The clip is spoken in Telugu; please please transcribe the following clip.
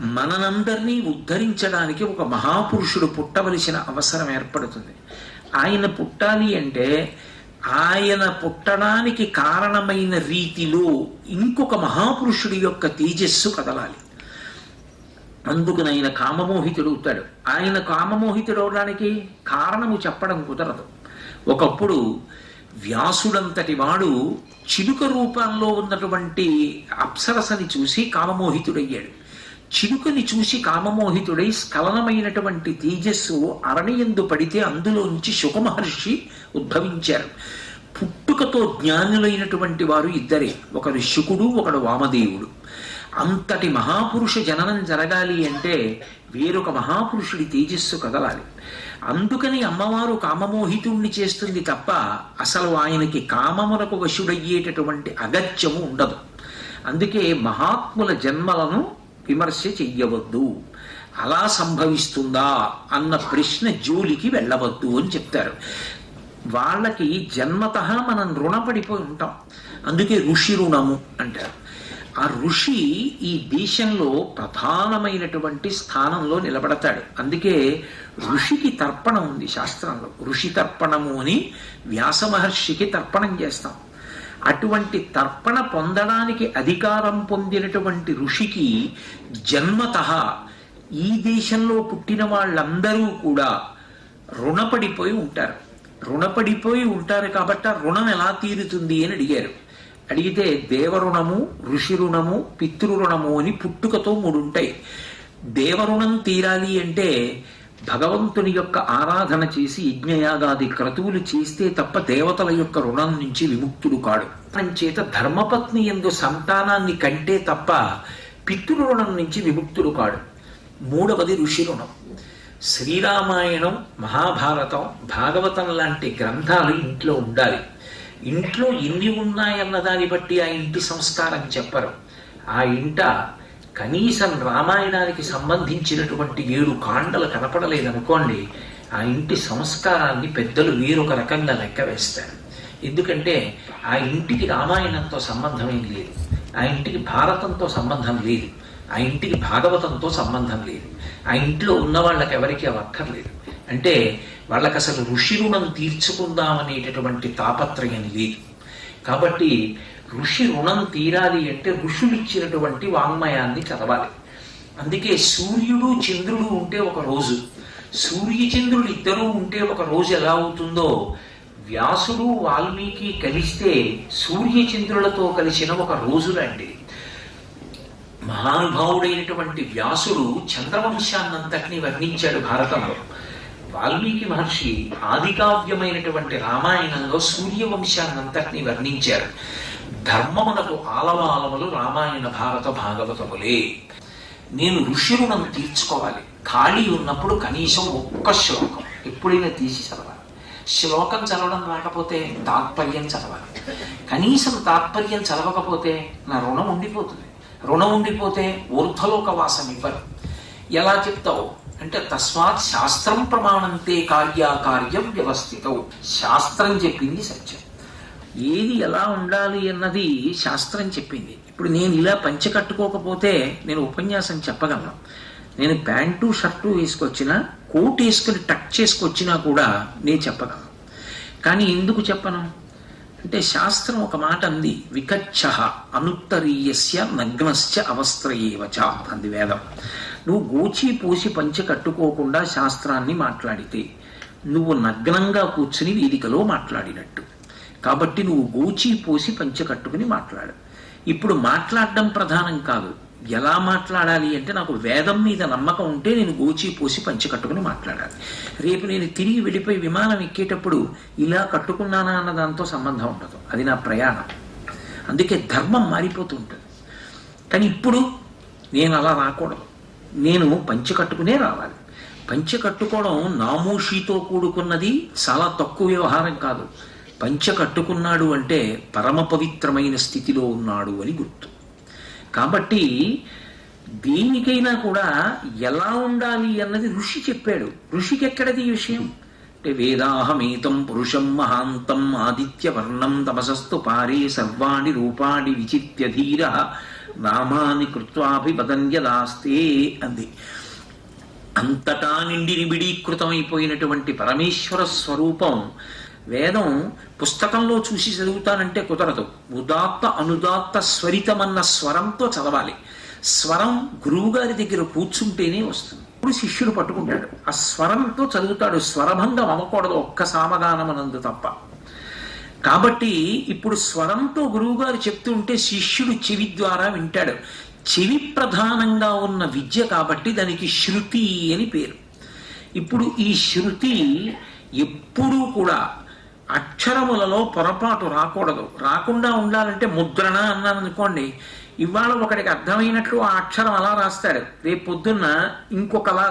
మననందరినీ ఉద్ధరించడానికి ఒక మహాపురుషుడు పుట్టవలసిన అవసరం ఏర్పడుతుంది. ఆయన పుట్టాలి అంటే ఆయన పుట్టడానికి కారణమైన రీతిలో ఇంకొక మహాపురుషుడి యొక్క తేజస్సు కదలాలి. అందుకని ఆయన కామమోహితుడు అవుతాడు. ఆయన కామమోహితుడు అవడానికి కారణము చెప్పడం కుదరదు. ఒకప్పుడు వ్యాసుడంతటి వాడు చిలుక రూపంలో ఉన్నటువంటి అప్సరసని చూసి కామమోహితుడయ్యాడు. చిలుకని చూసి కామమోహితుడై స్ఖలనమైనటువంటి తేజస్సు అరణయందు పడితే అందులోంచి శుకమహర్షి ఉద్భవించారు. పుట్టుకతో జ్ఞానులైనటువంటి వారు ఇద్దరే ఒకడు శుకుడు ఒకడు వామదేవుడు. అంతటి మహాపురుష జననం జరగాలి అంటే వేరొక మహాపురుషుడి తేజస్సు కదలాలి. అందుకని అమ్మవారు కామమోహితుణ్ణి చేస్తుంది తప్ప అసలు ఆయనకి కామమునకు వశుడయ్యేటటువంటి అగత్యము ఉండదు. అందుకే మహాత్ముల జన్మలను విమర్శ చెయ్యవద్దు. అలా సంభవిస్తుందా అన్న ప్రశ్న జోలికి వెళ్ళవద్దు అని చెప్తారు. వాళ్ళకి జన్మత మనం రుణపడిపోయి ఉంటాం. అందుకే ఋషి రుణము అంటారు. ఆ ఋషి ఈ దేశంలో ప్రధానమైనటువంటి స్థానంలో నిలబడతాడు. అందుకే ఋషికి తర్పణం ఉంది శాస్త్రంలో. ఋషి తర్పణము అని వ్యాస మహర్షికి తర్పణం చేస్తాం. అటువంటి తర్పణ పొందడానికి అధికారం పొందినటువంటి ఋషికి జన్మత ఈ దేశంలో పుట్టిన వాళ్ళందరూ కూడా రుణపడిపోయి ఉంటారు. రుణపడిపోయి ఉంటారు కాబట్టి రుణం ఎలా తీరుతుంది అని అడిగారు. అడిగితే దేవరుణము ఋషి రుణము పితృరుణము అని పుట్టుకతో మూడు ఉంటాయి. దేవరుణం తీరాలి అంటే భగవంతుని యొక్క ఆరాధన చేసి యజ్ఞయాగాది క్రతువులు చేస్తే తప్ప దేవతల యొక్క రుణం నుంచి విముక్తుడు కాడు. చేత ధర్మపత్ని ఎందు సంతానాన్ని కంటే తప్ప పితృరుణం నుంచి విముక్తుడు కాడు. మూడవది ఋషి రుణం. శ్రీరామాయణం మహాభారతం భాగవతం లాంటి గ్రంథాలు ఇంట్లో ఉండాలి. ఇంట్లో ఎన్ని ఉన్నాయన్న దాన్ని బట్టి ఆ ఇంటి సంస్కారం చెప్పరు. ఆ ఇంట కనీసం రామాయణానికి సంబంధించినటువంటి ఏడు కాండలు కనపడలేదనుకోండి ఆ ఇంటి సంస్కారాన్ని పెద్దలు వీరొక రకంగా లెక్క వేస్తారు. ఎందుకంటే ఆ ఇంటికి రామాయణంతో సంబంధమేం లేదు. ఆ ఇంటికి భారతంతో సంబంధం లేదు. ఆ ఇంటికి భాగవతంతో సంబంధం లేదు. ఆ ఇంట్లో ఉన్న వాళ్ళకి ఎవరికి అవి అక్కర్లేదు అంటే వాళ్ళకి అసలు ఋషి రుణం తీర్చుకుందామనేటటువంటి తాపత్రయం లేదు. కాబట్టి ఋషి రుణం తీరాలి అంటే ఋషులు ఇచ్చినటువంటి వాంగ్మయాన్ని చదవాలి. అందుకే సూర్యుడు చంద్రుడు ఉంటే ఒక రోజు. సూర్యచంద్రుడు ఇద్దరూ ఉంటే ఒక రోజు ఎలా అవుతుందో? వ్యాసుడు వాల్మీకి కలిస్తే సూర్యచంద్రులతో కలిసిన ఒక రోజు లాంటిది మహానుభావుడైనటువంటి వ్యాసుడు చంద్రవంశాన్నంతటిని వర్ణించాడు భారతంలో. వాల్మీకి మహర్షి ఆదికావ్యమైనటువంటి రామాయణంలో సూర్యవంశాన్నంతటిని వర్ణించారు. ధర్మమునకు ఆలవాలములు రామాయణ భారత భాగవతములే. నేను ఋషి తీర్చుకోవాలి. ఖాళీ ఉన్నప్పుడు కనీసం ఒక్క శ్లోకం ఎప్పుడైనా తీసి చదవాలి. శ్లోకం చదవడం రాకపోతే తాత్పర్యం చదవాలి. కనీసం తాత్పర్యం చదవకపోతే నా రుణం ఉండిపోతుంది. రుణం ఉండిపోతే ఊర్ధ్వలోక వాసం ఇవ్వరు. ఎలా చెప్తావు? అంటే తస్మాత్ శాస్త్రం ప్రమాణంతే కార్యాకార్యం వ్యవస్థితం. శాస్త్రం చెప్పింది సత్యం. ఏది ఎలా ఉండాలి అన్నది శాస్త్రం చెప్పింది. ఇప్పుడు నేను ఇలా పంచె కట్టుకోకపోతే నేను ఉపన్యాసం చెప్పగలను. నేను ప్యాంటు షర్టు వేసుకొచ్చినా కోట్ వేసుకుని టక్ చేసుకొచ్చినా కూడా నేను చెప్పగలను. కానీ ఎందుకు చెప్పను? అంటే శాస్త్రం ఒక మాట అంది వికచ్చ అనుత్తరీయస్య నగ్నశ్చ అవస్త్రయేవచ అంది వేదం. నువ్వు గోచి పోసి పంచె కట్టుకోకుండా శాస్త్రాన్ని మాట్లాడితే నువ్వు నగ్నంగా కూర్చుని వేదికలో మాట్లాడినట్టు. కాబట్టి నువ్వు గోచి పోసి పంచె కట్టుకుని మాట్లాడు. ఇప్పుడు మాట్లాడడం ప్రధానం కాదు. ఎలా మాట్లాడాలి అంటే నాకు వేదం మీద నమ్మకం ఉంటే నేను గోచి పోసి పంచె కట్టుకుని మాట్లాడాలి. రేపు నేను తిరిగి వెళ్ళిపోయి విమానం ఎక్కేటప్పుడు ఇలా కట్టుకున్నానా అన్న దాంతో సంబంధం ఉండదు. అది నా ప్రయాణం. అందుకే ధర్మం మారిపోతూ ఉంటుంది. కానీ ఇప్పుడు నేను అలా రాకూడదు. నేను పంచె కట్టుకునే రావాలి. పంచె కట్టుకోవడం నామూషితో కూడుకున్నది చాలా తక్కువ వ్యవహారం కాదు. పంచ కట్టుకున్నాడు అంటే పరమ పవిత్రమైన స్థితిలో ఉన్నాడు అని గుర్తు. కాబట్టి దేనికైనా కూడా ఎలా ఉండాలి అన్నది ఋషి చెప్పాడు. ఋషికి ఎక్కడది ఈ విషయం? అంటే వేదాహమేతం పురుషం మహాంతం ఆదిత్య వర్ణం తమసస్తు పారే సర్వాణి రూపాణి విచిత్య ధీర నామాని కృత్వాభిపదన్యదాస్తే అంది. అంతటా నిండి నిబిడీకృతమైపోయినటువంటి పరమేశ్వర స్వరూపం వేదం పుస్తకంలో చూసి చదువుతానంటే కుదరదు. ఉదాత్త అనుదాత్త స్వరితమన్న స్వరంతో చదవాలి. స్వరం గురువుగారి దగ్గర కూర్చుంటేనే వస్తుంది. ఇప్పుడు శిష్యుడు పట్టుకుంటాడు. ఆ స్వరంతో చదువుతాడు. స్వరభంగం అవ్వకూడదు. ఒక్క సామగానమనందు తప్ప. కాబట్టి ఇప్పుడు స్వరంతో గురువుగారు చెప్తుంటే శిష్యుడు చెవి ద్వారా వింటాడు. చెవి ప్రధానంగా ఉన్న విద్య కాబట్టి దానికి శృతి అని పేరు. ఇప్పుడు ఈ శృతి ఎప్పుడూ కూడా అక్షరములలో పొరపాటు రాకూడదు. రాకుండా ఉండాలంటే ముద్రణ అన్నాను అనుకోండి. ఇవాళ ఒకడికి అర్థమైనట్లు ఆ అక్షరం అలా రాస్తాడు. రేపు పొద్దున్న ఇంకొకలా